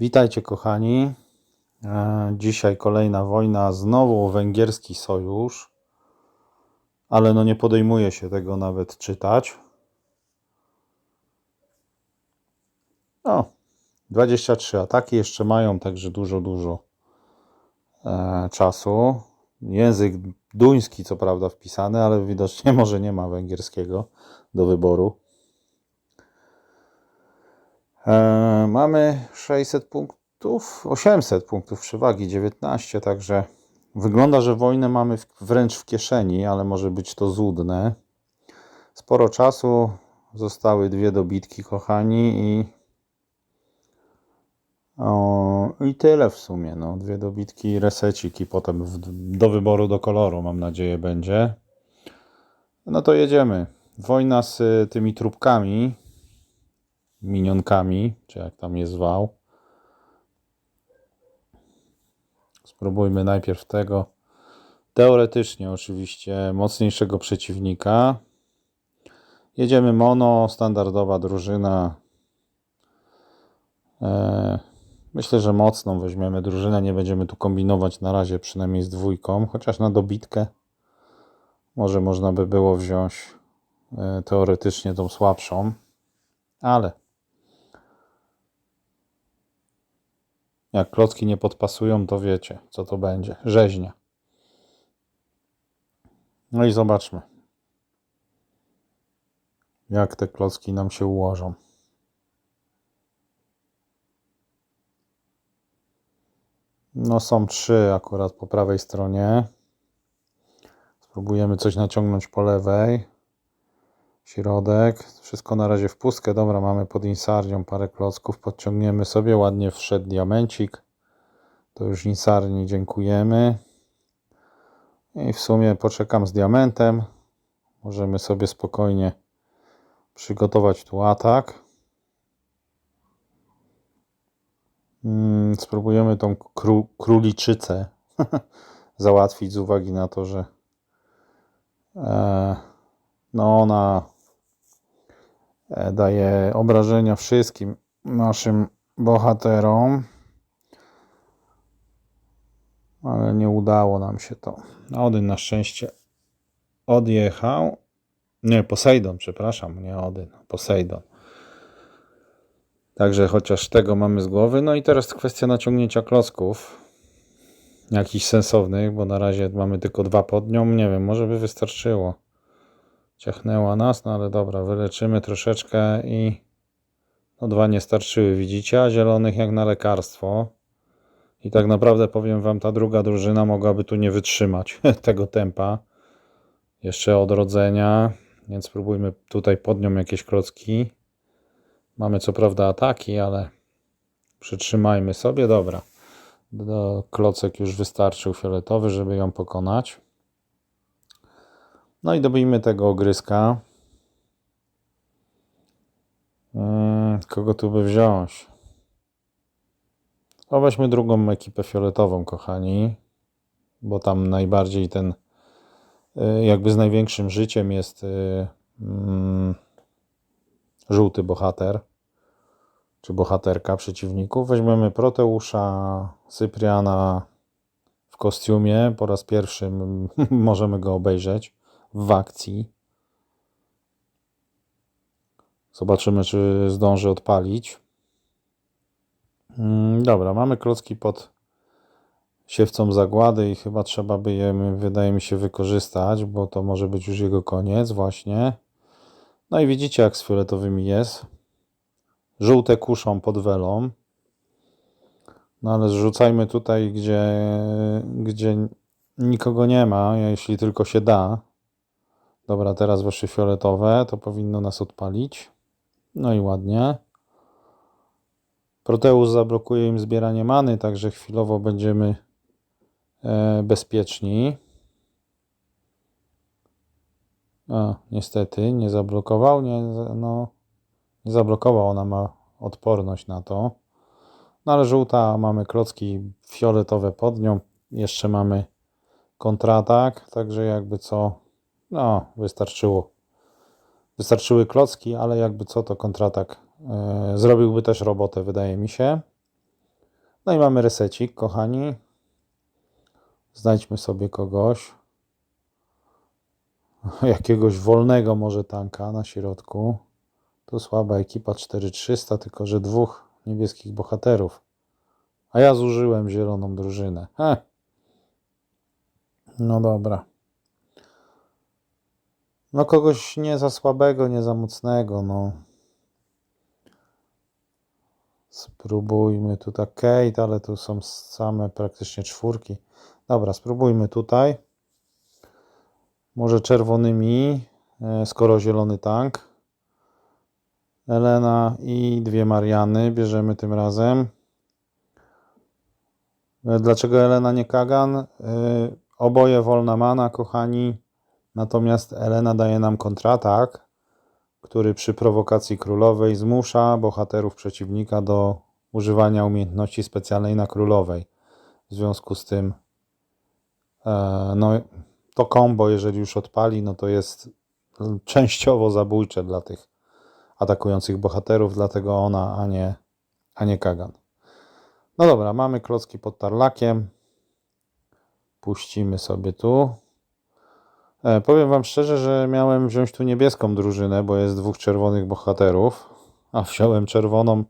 Witajcie kochani. E, Dzisiaj kolejna wojna, znowu węgierski sojusz, ale no nie podejmuję się tego nawet czytać. O, 23 ataki jeszcze mają, także dużo, dużo e, czasu. Język duński co prawda wpisany, ale widocznie może nie ma węgierskiego do wyboru. E, mamy 600 punktów, 800 punktów przewagi, 19, także wygląda, że wojnę mamy wręcz w kieszeni, ale może być to złudne. Sporo czasu, zostały dwie dobitki, kochani, i o, i tyle w sumie. No. Dwie dobitki i resecik, i potem w, do wyboru do koloru, mam nadzieję, będzie. No to jedziemy. Wojna z tymi trupkami minionkami, czy jak tam je zwał. Spróbujmy najpierw tego. Teoretycznie oczywiście mocniejszego przeciwnika. Jedziemy mono, standardowa drużyna. E, Myślę, że mocną weźmiemy drużynę. Nie będziemy tu kombinować na razie, przynajmniej z dwójką, chociaż na dobitkę może można by było wziąć e, teoretycznie tą słabszą, ale Jak klocki nie podpasują, to wiecie, co to będzie. Rzeźnia. No i zobaczmy, jak te klocki nam się ułożą. No są trzy akurat po prawej stronie. Spróbujemy coś naciągnąć po lewej. Środek. Wszystko na razie w pustkę. Dobra, mamy pod insarnią parę klocków. Podciągniemy sobie. Ładnie wszedł diamencik. To już insarni dziękujemy. I w sumie poczekam z diamentem. Możemy sobie spokojnie przygotować tu atak. Mm, Spróbujemy tą kró króliczycę załatwić z uwagi na to, że e, no ona daje obrażenia wszystkim naszym bohaterom. Ale nie udało nam się to. Odyn na szczęście odjechał. Nie, Posejdon, przepraszam, nie Odyn, Posejdon. Także chociaż tego mamy z głowy. No i teraz kwestia naciągnięcia klocków. Jakichś sensownych, bo na razie mamy tylko dwa pod nią. Nie wiem, może by wystarczyło. Ciachnęła nas, no ale dobra, wyleczymy troszeczkę i no dwa nie starczyły, widzicie, a zielonych jak na lekarstwo. I tak naprawdę powiem wam, ta druga drużyna mogłaby tu nie wytrzymać tego tempa. Jeszcze odrodzenia, więc spróbujmy tutaj pod nią jakieś klocki. Mamy co prawda ataki, ale przytrzymajmy sobie. Dobra. Do klocek już wystarczył fioletowy, żeby ją pokonać. No i dobijmy tego ogryska. Mm, Kogo tu by wziąć? O, weźmy drugą ekipę fioletową, kochani, bo tam najbardziej ten, y, jakby z największym życiem jest y, mm, żółty bohater, czy bohaterka przeciwników. Weźmiemy Proteusza, Cypriana w kostiumie. Po raz pierwszy możemy go obejrzeć w akcji. Zobaczymy, czy zdąży odpalić. Mm, Dobra, mamy klocki pod siewcą zagłady i chyba trzeba by je, wydaje mi się, wykorzystać, bo to może być już jego koniec właśnie. No i widzicie, jak z fioletowymi jest. Żółte kuszą pod welą. No ale zrzucajmy tutaj, gdzie, gdzie nikogo nie ma, jeśli tylko się da. Dobra, teraz weszły fioletowe, to powinno nas odpalić. No i ładnie. Proteus zablokuje im zbieranie many, także chwilowo będziemy e, bezpieczni. A, niestety nie zablokował, nie, no, nie zablokował, ona ma odporność na to. No ale żółta, mamy klocki fioletowe pod nią, jeszcze mamy kontratak, także jakby co, no wystarczyło. Wystarczyły klocki, ale jakby co to kontratak e, zrobiłby też robotę, wydaje mi się. No i mamy resecik, kochani. Znajdźmy sobie kogoś. Jakiegoś wolnego może tanka na środku. Tu słaba ekipa 4300, tylko że dwóch niebieskich bohaterów. A ja zużyłem zieloną drużynę. He. No dobra. No kogoś nie za słabego, nie za mocnego, no. Spróbujmy tutaj Kate, ale tu są same praktycznie czwórki. Dobra, spróbujmy tutaj. Może czerwonymi, e, skoro zielony tank. Elena i dwie Mariany bierzemy tym razem. E, Dlaczego Elena nie Kagan? E, Oboje wolna mana, kochani. Natomiast Elena daje nam kontratak, który przy prowokacji królowej zmusza bohaterów przeciwnika do używania umiejętności specjalnej na królowej. W związku z tym, e, no, to combo, jeżeli już odpali, no to jest częściowo zabójcze dla tych atakujących bohaterów, dlatego ona, a nie, a nie Kagan. No dobra, mamy klocki pod tarlakiem. Puścimy sobie tu. E, powiem Wam szczerze, że miałem wziąć tu niebieską drużynę, bo jest dwóch czerwonych bohaterów, a wziąłem czerwoną,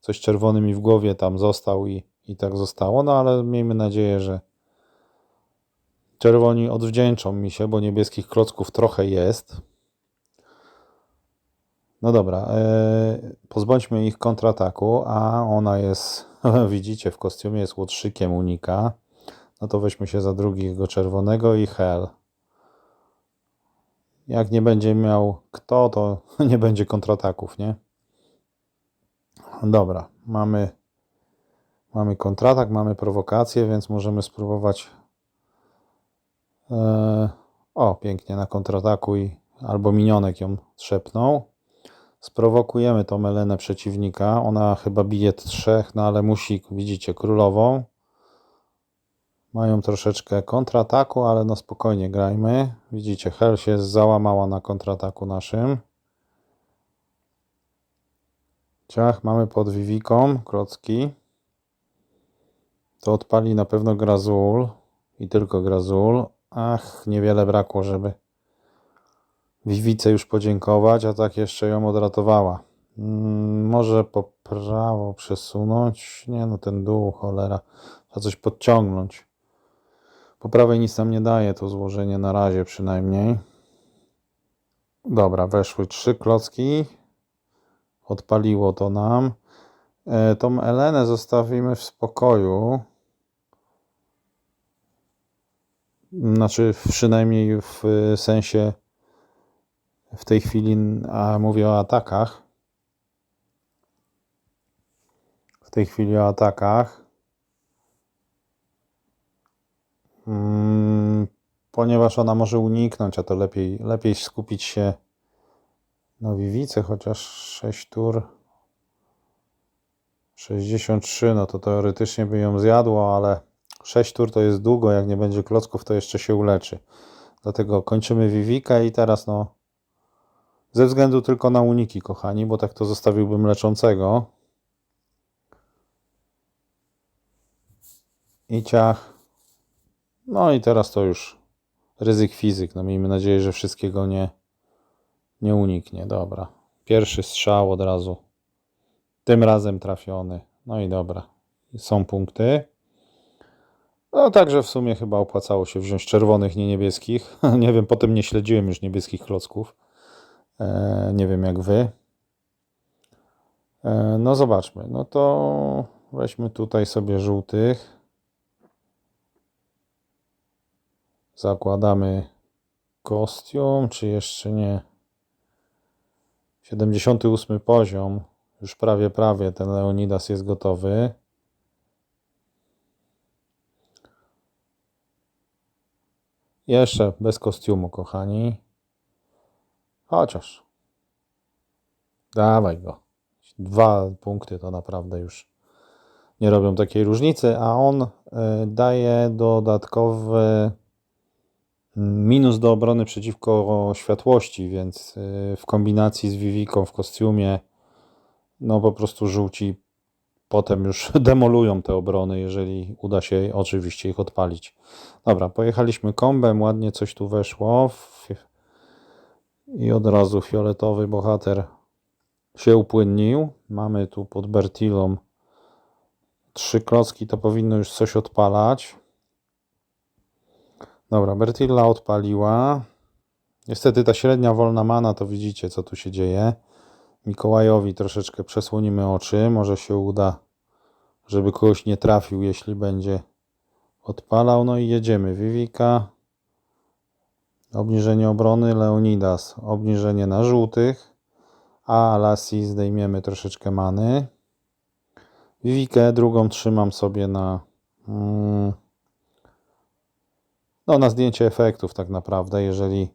coś czerwony mi w głowie tam został i, i tak zostało, no ale miejmy nadzieję, że czerwoni odwdzięczą mi się, bo niebieskich klocków trochę jest. No dobra, e, pozbądźmy ich kontrataku, a ona jest, widzicie, w kostiumie jest łotrzykiem unika. No to weźmy się za drugiego czerwonego i hell. Jak nie będzie miał kto, to nie będzie kontrataków, nie? Dobra, mamy, mamy kontratak, mamy prowokację, więc możemy spróbować. E, o, pięknie na kontrataku i albo minionek ją trzepnął. Sprowokujemy tą Elenę przeciwnika. Ona chyba bije trzech, no ale musi, widzicie, królową. Mają troszeczkę kontrataku, ale no spokojnie grajmy. Widzicie, Hel się załamała na kontrataku naszym. Ciach, mamy pod Viviką klocki. To odpali na pewno Grazul i tylko Grazul. Ach, niewiele brakło, żeby Wiwice już podziękować, a tak jeszcze ją odratowała. Mm, może po prawo przesunąć. Nie no, ten dół, cholera. Trzeba coś podciągnąć. Po prawej nic nam nie daje to złożenie na razie przynajmniej. Dobra, weszły trzy klocki. Odpaliło to nam. E, tą Elenę zostawimy w spokoju. Znaczy, przynajmniej w sensie w tej chwili, a mówię o atakach. W tej chwili o atakach. Mm, ponieważ ona może uniknąć, a to lepiej, lepiej skupić się na Wiwice, chociaż 6 tur 63, no to teoretycznie by ją zjadło, ale 6 tur to jest długo, jak nie będzie klocków, to jeszcze się uleczy. Dlatego kończymy Wiwika i teraz no ze względu tylko na uniki, kochani, bo tak to zostawiłbym leczącego. I ciach. No i teraz to już ryzyk fizyk. No miejmy nadzieję, że wszystkiego nie, nie uniknie. Dobra. Pierwszy strzał od razu. Tym razem trafiony. No i dobra. Są punkty. No także w sumie chyba opłacało się wziąć czerwonych, nie niebieskich. nie wiem, potem nie śledziłem już niebieskich klocków. E, nie wiem jak wy. E, no zobaczmy. No to weźmy tutaj sobie żółtych. Zakładamy kostium, czy jeszcze nie? 78 poziom. Już prawie, prawie ten Leonidas jest gotowy. Jeszcze bez kostiumu, kochani. Chociaż. Dawaj go. Dwa punkty to naprawdę już nie robią takiej różnicy, a on y, daje dodatkowy minus do obrony przeciwko światłości, więc y, w kombinacji z Viviką w kostiumie no po prostu żółci potem już demolują te obrony, jeżeli uda się oczywiście ich odpalić. Dobra, pojechaliśmy kombem, ładnie coś tu weszło i od razu fioletowy bohater się upłynnił. Mamy tu pod Bertilą trzy klocki, to powinno już coś odpalać. Dobra, Bertilla odpaliła. Niestety ta średnia wolna mana, to widzicie co tu się dzieje. Mikołajowi troszeczkę przesłonimy oczy. Może się uda, żeby kogoś nie trafił, jeśli będzie odpalał. No i jedziemy. Vivika. Obniżenie obrony. Leonidas. Obniżenie na żółtych. A Lassi zdejmiemy troszeczkę many. Vivikę drugą trzymam sobie na... Mm, no na zdjęcie efektów tak naprawdę, jeżeli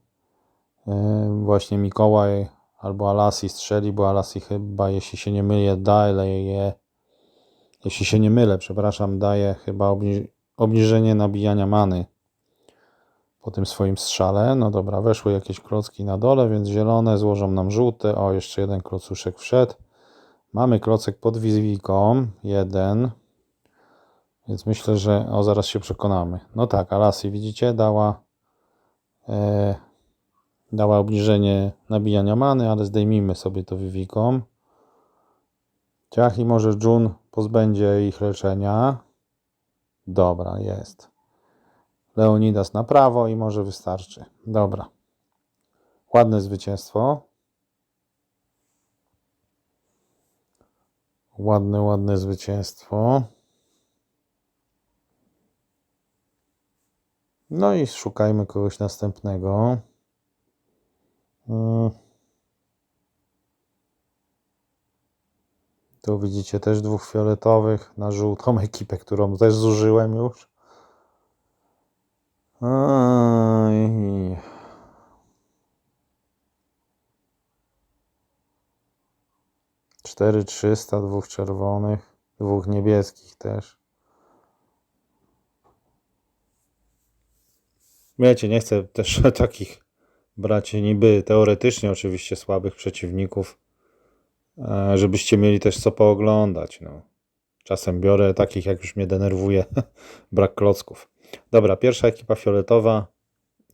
yy, właśnie Mikołaj albo Alasi strzeli, bo Alasi chyba, jeśli się nie mylę, daje, jeśli się nie mylę, przepraszam, daje chyba obni obniżenie nabijania many po tym swoim strzale. No dobra, weszły jakieś klocki na dole, więc zielone złożą nam żółte. O, jeszcze jeden klocuszek wszedł. Mamy klocek pod wizywiką, jeden. Więc myślę, że o zaraz się przekonamy. No tak, Alasi widzicie, dała e, dała obniżenie nabijania many, ale zdejmijmy sobie to Viviką. Ciach i może Jun pozbędzie ich leczenia. Dobra, jest. Leonidas na prawo i może wystarczy. Dobra. Ładne zwycięstwo. Ładne, ładne zwycięstwo. No i szukajmy kogoś następnego. Mm. Tu widzicie też dwóch fioletowych na żółtą ekipę, którą też zużyłem już. Oj. Cztery trzysta, dwóch czerwonych, dwóch niebieskich też. Wiecie, nie chcę też takich brać niby teoretycznie oczywiście słabych przeciwników, e, żebyście mieli też co pooglądać. No. Czasem biorę takich, jak już mnie denerwuje, brak klocków. Dobra, pierwsza ekipa fioletowa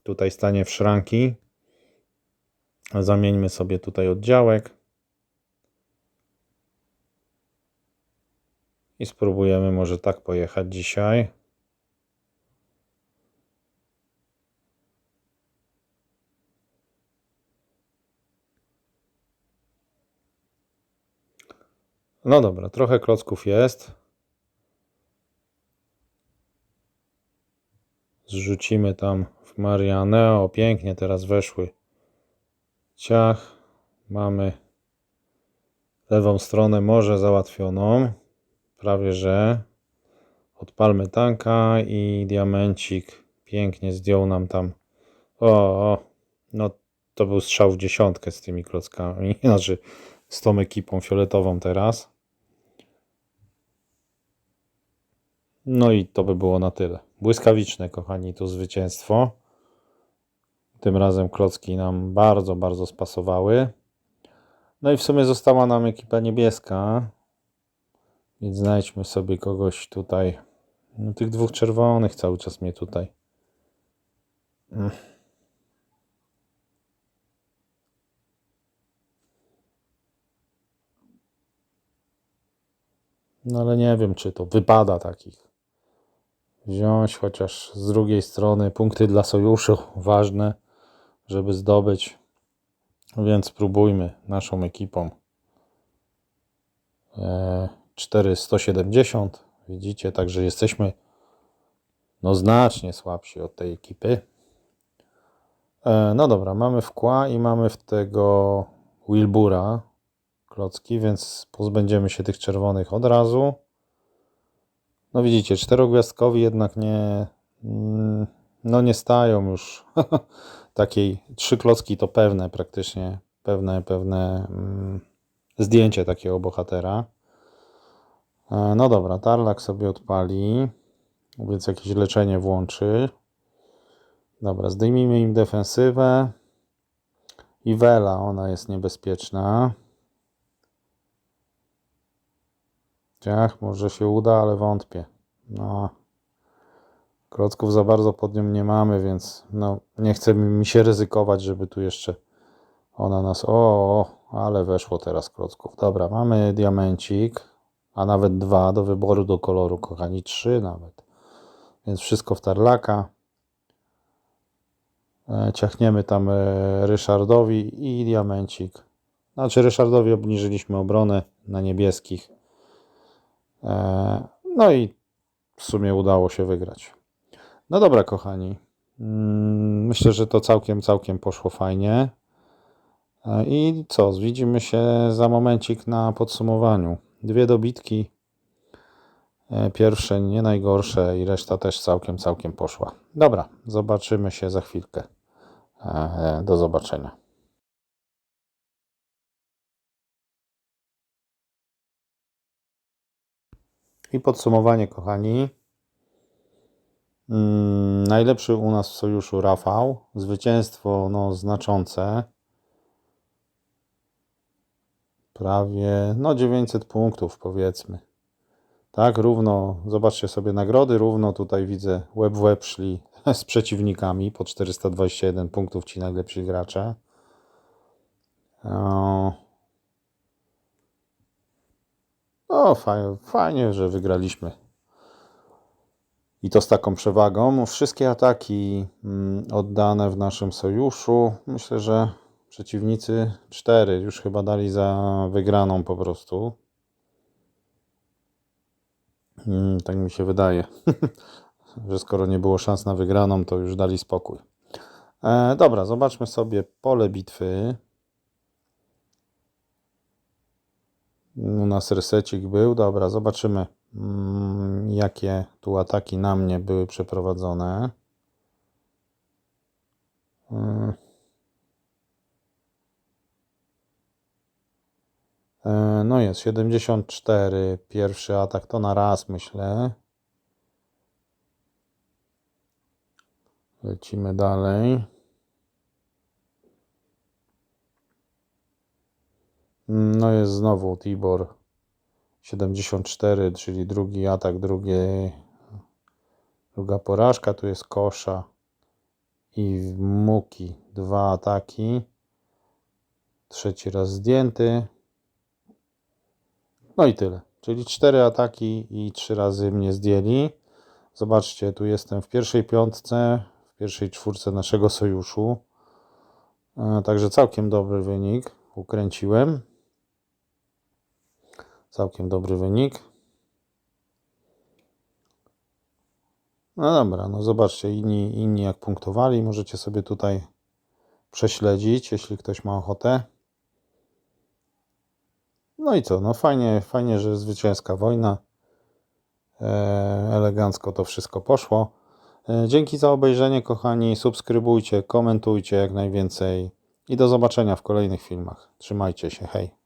tutaj stanie w szranki. Zamieńmy sobie tutaj oddziałek. I spróbujemy może tak pojechać dzisiaj. No dobra, trochę klocków jest. Zrzucimy tam w Marianę. O, pięknie teraz weszły. Ciach. Mamy lewą stronę może załatwioną. Prawie że. Odpalmy tanka i diamencik pięknie zdjął nam tam. O, o, no to był strzał w dziesiątkę z tymi klockami. Znaczy z tą ekipą fioletową teraz. No i to by było na tyle. Błyskawiczne, kochani, to zwycięstwo. Tym razem klocki nam bardzo, bardzo spasowały. No i w sumie została nam ekipa niebieska. Więc znajdźmy sobie kogoś tutaj. No, tych dwóch czerwonych cały czas mnie tutaj. Mm. No ale nie wiem, czy to wypada takich wziąć, chociaż z drugiej strony punkty dla sojuszu ważne, żeby zdobyć. Więc spróbujmy naszą ekipą. E, 470. Widzicie, także jesteśmy no znacznie słabsi od tej ekipy. E, no dobra, mamy wkła i mamy w tego Wilbura klocki, więc pozbędziemy się tych czerwonych od razu. No widzicie, czterogwiazdkowi jednak nie, mm, no nie stają już takiej, trzy klocki to pewne praktycznie, pewne, pewne mm, zdjęcie takiego bohatera. E, No dobra, Tarlak sobie odpali, więc jakieś leczenie włączy. Dobra, zdejmijmy im defensywę. I Vela, ona jest niebezpieczna. Ciach, może się uda, ale wątpię. No. Klocków za bardzo pod nią nie mamy, więc no, nie chce mi się ryzykować, żeby tu jeszcze ona nas. O, o, ale weszło teraz klocków. Dobra, mamy diamencik, a nawet dwa do wyboru do koloru, kochani, trzy nawet. Więc wszystko w tarlaka. E, Ciachniemy tam e, Ryszardowi i diamencik. Znaczy Ryszardowi obniżyliśmy obronę na niebieskich. E, No i w sumie udało się wygrać. No dobra, kochani. Mm, Myślę, że to całkiem, całkiem poszło fajnie. E, I co? Widzimy się za momencik na podsumowaniu. Dwie dobitki. E, Pierwsze nie najgorsze i reszta też całkiem, całkiem poszła. Dobra, zobaczymy się za chwilkę. Do zobaczenia. I podsumowanie, kochani. Mm, najlepszy u nas w sojuszu Rafał. Zwycięstwo no, znaczące. Prawie no 900 punktów powiedzmy. Tak, równo, zobaczcie sobie nagrody, równo tutaj widzę łeb w łeb szli z przeciwnikami po 421 punktów ci najlepsi gracze. No, fajnie, fajnie, że wygraliśmy. I to z taką przewagą. Wszystkie ataki mm, oddane w naszym sojuszu, myślę, że przeciwnicy cztery już chyba dali za wygraną po prostu. Mm, Tak mi się wydaje, że skoro nie było szans na wygraną, to już dali spokój. E, dobra, zobaczmy sobie pole bitwy. U nas resecik był. Dobra, zobaczymy, mm, jakie tu ataki na mnie były przeprowadzone. Mm. E, No jest 74. Pierwszy atak to na raz, myślę. Lecimy dalej. Jest znowu Tibor 74, czyli drugi atak, drugie, druga porażka. Tu jest Kosza i Muki. Dwa ataki. Trzeci raz zdjęty. No i tyle. Czyli cztery ataki i trzy razy mnie zdjęli. Zobaczcie, tu jestem w pierwszej piątce, w pierwszej czwórce naszego sojuszu. E, Także całkiem dobry wynik. Ukręciłem. Całkiem dobry wynik. No dobra, no zobaczcie, inni, inni jak punktowali. Możecie sobie tutaj prześledzić, jeśli ktoś ma ochotę. No i co? No fajnie, fajnie, że zwycięska wojna. E, elegancko to wszystko poszło. E, dzięki za obejrzenie, kochani. Subskrybujcie, komentujcie jak najwięcej. I do zobaczenia w kolejnych filmach. Trzymajcie się, hej.